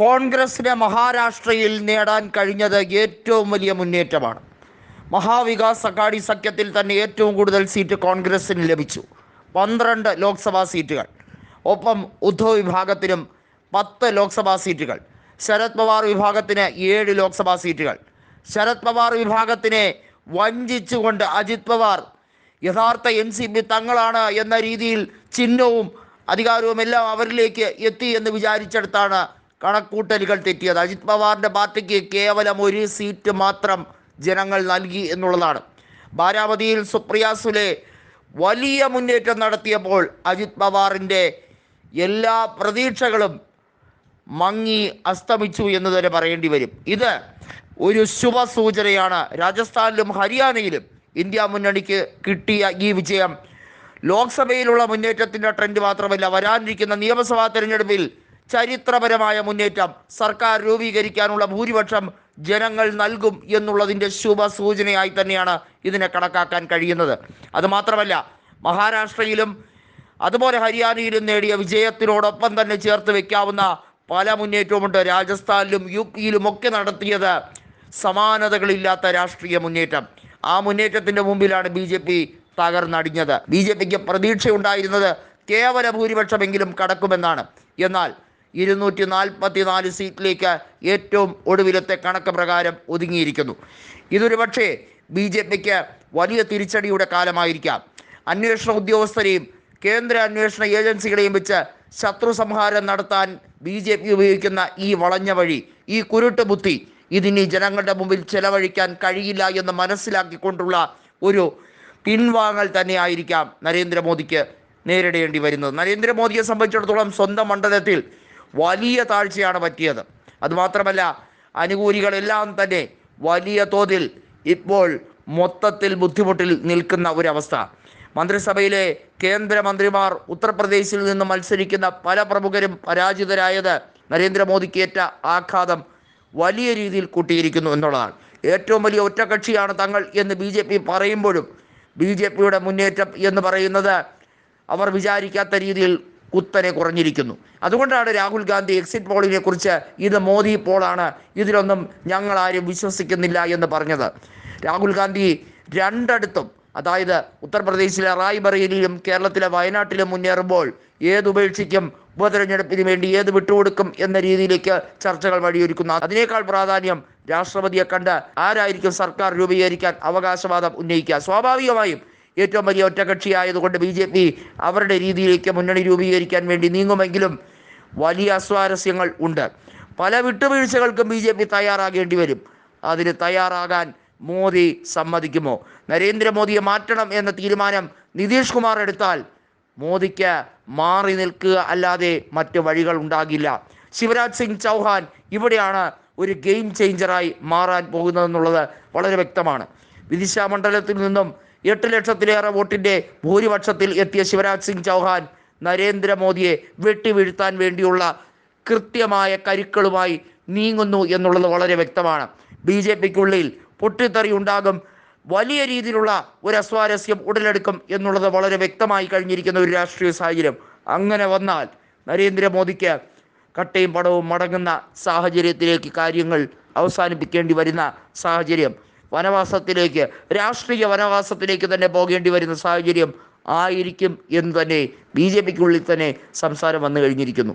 കോൺഗ്രസിന് മഹാരാഷ്ട്രയിൽ നേടാൻ കഴിഞ്ഞത് ഏറ്റവും വലിയ മുന്നേറ്റമാണ്. മഹാവികാസ് അഘാടി സഖ്യത്തിൽ തന്നെ ഏറ്റവും കൂടുതൽ സീറ്റ് കോൺഗ്രസ്സിന് ലഭിച്ചു. പന്ത്രണ്ട് ലോക്സഭാ സീറ്റുകൾ. ഒപ്പം ഉദ്ധവ് വിഭാഗത്തിനും പത്ത് ലോക്സഭാ സീറ്റുകൾ. ശരത് പവാർ വിഭാഗത്തിന് ഏഴ് ലോക്സഭാ സീറ്റുകൾ. ശരത് പവാർ വിഭാഗത്തിനെ വഞ്ചിച്ചുകൊണ്ട് അജിത് പവാർ യഥാർത്ഥ എൻ സി പി തങ്ങളാണ് എന്ന രീതിയിൽ ചിഹ്നവും അധികാരവും എല്ലാം അവരിലേക്ക് എത്തി എന്ന് വിചാരിച്ചെടുത്താണ് കണക്കൂട്ടലുകൾ തെറ്റിയത്. അജിത് പവാറിന്റെ പാർട്ടിക്ക് കേവലം ഒരു സീറ്റ് മാത്രം ജനങ്ങൾ നൽകി എന്നുള്ളതാണ്. ബാരാമതിയിൽ സുപ്രിയ സുലെ വലിയ മുന്നേറ്റം നടത്തിയപ്പോൾ അജിത് പവാറിന്റെ എല്ലാ പ്രതീക്ഷകളും മങ്ങി അസ്തമിച്ചു എന്ന് തന്നെ പറയേണ്ടി വരും. ഇത് ഒരു ശുഭസൂചനയാണ്. രാജസ്ഥാനിലും ഹരിയാനയിലും ഇന്ത്യ മുന്നണിക്ക് കിട്ടിയ ഈ വിജയം. ലോക്സഭയിലുള്ള മുന്നേറ്റത്തിന്റെ ട്രെൻഡ് മാത്രമല്ല വരാനിരിക്കുന്ന നിയമസഭാ തെരഞ്ഞെടുപ്പിൽ ചരിത്രപരമായ മുന്നേറ്റം. സർക്കാർ രൂപീകരിക്കാനുള്ള ഭൂരിപക്ഷം ജനങ്ങൾ നൽകും എന്നുള്ളതിന്റെ ശുഭസൂചനയായി തന്നെയാണ് ഇതിനെ കണക്കാക്കാൻ കഴിയുന്നത്. അതുമാത്രമല്ല മഹാരാഷ്ട്രയിലും അതുപോലെ ഹരിയാനയിലും നേടിയ വിജയത്തിനോടൊപ്പം തന്നെ ചേർത്ത് വെക്കാവുന്ന പല മുന്നേറ്റവുമുണ്ട്. രാജസ്ഥാനിലും യു പിയിലും ഒക്കെ നടത്തിയത് സമാനതകളില്ലാത്ത രാഷ്ട്രീയ മുന്നേറ്റം. ആ മുന്നേറ്റത്തിന്റെ മുമ്പിലാണ് ബി ജെ പി തകർന്നടിഞ്ഞത്. ബി ജെ പിക്ക് പ്രതീക്ഷയുണ്ടായിരുന്നത് കേവല ഭൂരിപക്ഷമെങ്കിലും കടക്കുമെന്നാണ്. എന്നാൽ ഇരുന്നൂറ്റി നാൽപ്പത്തി നാല് സീറ്റിലേക്ക് ഏറ്റവും ഒടുവിലത്തെ കണക്ക് പ്രകാരം ഒതുങ്ങിയിരിക്കുന്നു. ഇതൊരു പക്ഷേ ബി ജെ പിക്ക് വലിയ തിരിച്ചടിയുടെ കാലമായിരിക്കാം. അന്വേഷണ ഉദ്യോഗസ്ഥരെയും കേന്ദ്ര അന്വേഷണ ഏജൻസികളെയും വെച്ച് ശത്രു സംഹാരം നടത്താൻ ബി ജെ പി ഉപയോഗിക്കുന്ന ഈ വളഞ്ഞ വഴി ഈ കുരുട്ട് ബുദ്ധി ഇതിനി ജനങ്ങളുടെ മുമ്പിൽ ചെലവഴിക്കാൻ കഴിയില്ല എന്ന് മനസ്സിലാക്കിക്കൊണ്ടുള്ള ഒരു പിൻവാങ്ങൽ തന്നെയായിരിക്കാം നരേന്ദ്രമോദിക്ക് നേരിടേണ്ടി വരുന്നത്. നരേന്ദ്രമോദിയെ സംബന്ധിച്ചിടത്തോളം സ്വന്തം മണ്ഡലത്തിൽ വലിയ താഴ്ചയാണ് പറ്റിയത്. അതുമാത്രമല്ല അനുകൂലികളെല്ലാം തന്നെ വലിയ തോതിൽ ഇപ്പോൾ മൊത്തത്തിൽ ബുദ്ധിമുട്ടിൽ നിൽക്കുന്ന ഒരവസ്ഥ. മന്ത്രിസഭയിലെ കേന്ദ്രമന്ത്രിമാർ ഉത്തർപ്രദേശിൽ നിന്ന് മത്സരിക്കുന്ന പല പ്രമുഖരും പരാജിതരായത് നരേന്ദ്രമോദിക്ക് ഏറ്റ ആഘാതം വലിയ രീതിയിൽ കൂട്ടിയിരിക്കുന്നു എന്നുള്ളതാണ്. ഏറ്റവും വലിയ ഒറ്റകക്ഷിയാണ് തങ്ങൾ എന്ന് ബി ജെ പി പറയുമ്പോഴും ബി ജെ പിയുടെ മുന്നേറ്റം എന്ന് പറയുന്നത് അവർ വിചാരിക്കാത്ത രീതിയിൽ കുത്തനെ കുറഞ്ഞിരിക്കുന്നു. അതുകൊണ്ടാണ് രാഹുൽ ഗാന്ധി എക്സിറ്റ് പോളിനെ കുറിച്ച് ഇത് മോദി പോളാണ് ഇതിലൊന്നും ഞങ്ങൾ ആരും വിശ്വസിക്കുന്നില്ല എന്ന് പറഞ്ഞത്. രാഹുൽ ഗാന്ധി രണ്ടിടത്തും അതായത് ഉത്തർപ്രദേശിലെ റായ്ബറേലിയിലും കേരളത്തിലെ വയനാട്ടിലും മുന്നേറുമ്പോൾ ഏതുപേക്ഷിക്കും ഉപതെരഞ്ഞെടുപ്പിന് വേണ്ടി ഏത് വിട്ടുകൊടുക്കും എന്ന രീതിയിലേക്ക് ചർച്ചകൾ വഴിയൊരുക്കുന്നു. അതിനേക്കാൾ പ്രാധാന്യം രാഷ്ട്രപതിയെ കണ്ട് ആരായിരിക്കും സർക്കാർ രൂപീകരിക്കാൻ അവകാശവാദം ഉന്നയിക്കുക. സ്വാഭാവികമായും ഏറ്റവും വലിയ ഒറ്റകക്ഷിയായതുകൊണ്ട് ബി ജെ പി അവരുടെ രീതിയിലേക്ക് മുന്നണി രൂപീകരിക്കാൻ വേണ്ടി നീങ്ങുമെങ്കിലും വലിയ അസ്വാരസ്യങ്ങൾ ഉണ്ട്. പല വിട്ടുവീഴ്ചകൾക്കും ബി ജെ പി തയ്യാറാകേണ്ടി വരും. അതിന് തയ്യാറാകാൻ മോദി സമ്മതിക്കുമോ? നരേന്ദ്രമോദിയെ മാറ്റണം എന്ന തീരുമാനം നിതീഷ് കുമാർ എടുത്താൽ മോദിക്ക് മാറി നിൽക്കുക അല്ലാതെ മറ്റ് വഴികൾ ഉണ്ടാകില്ല. ശിവരാജ് സിംഗ് ചൗഹാൻ ഇവിടെയാണ് ഒരു ഗെയിം ചേഞ്ചറായി മാറാൻ പോകുന്നതെന്നുള്ളത് വളരെ വ്യക്തമാണ്. വിദിശ മണ്ഡലത്തിൽ നിന്നും എട്ട് ലക്ഷത്തിലേറെ വോട്ടിന്റെ ഭൂരിപക്ഷത്തിൽ എത്തിയ ശിവരാജ് സിംഗ് ചൗഹാൻ നരേന്ദ്രമോദിയെ വെട്ടിവീഴ്ത്താൻ വേണ്ടിയുള്ള കൃത്യമായ കരുക്കളുമായി നീങ്ങുന്നു എന്നുള്ളത് വളരെ വ്യക്തമാണ്. ബി ജെ പിക്കുള്ളിൽ പൊട്ടിത്തെറി ഉണ്ടാകും. വലിയ രീതിയിലുള്ള ഒരു അസ്വാരസ്യം ഉടലെടുക്കും എന്നുള്ളത് വളരെ വ്യക്തമായി കഴിഞ്ഞിരിക്കുന്ന ഒരു രാഷ്ട്രീയ സാഹചര്യം. അങ്ങനെ വന്നാൽ നരേന്ദ്രമോദിക്ക് കട്ടയും പടവും മടങ്ങുന്ന സാഹചര്യത്തിലേക്ക് കാര്യങ്ങൾ അവസാനിപ്പിക്കേണ്ടി വരുന്ന സാഹചര്യം വനവാസത്തിലേക്ക് രാഷ്ട്രീയ വനവാസത്തിലേക്ക് തന്നെ പോകേണ്ടി വരുന്ന സാഹചര്യം ആയിരിക്കും എന്ന് തന്നെ ബി ജെ പിക്കുള്ളിൽ തന്നെ സംസാരം വന്നു കഴിഞ്ഞിരിക്കുന്നു.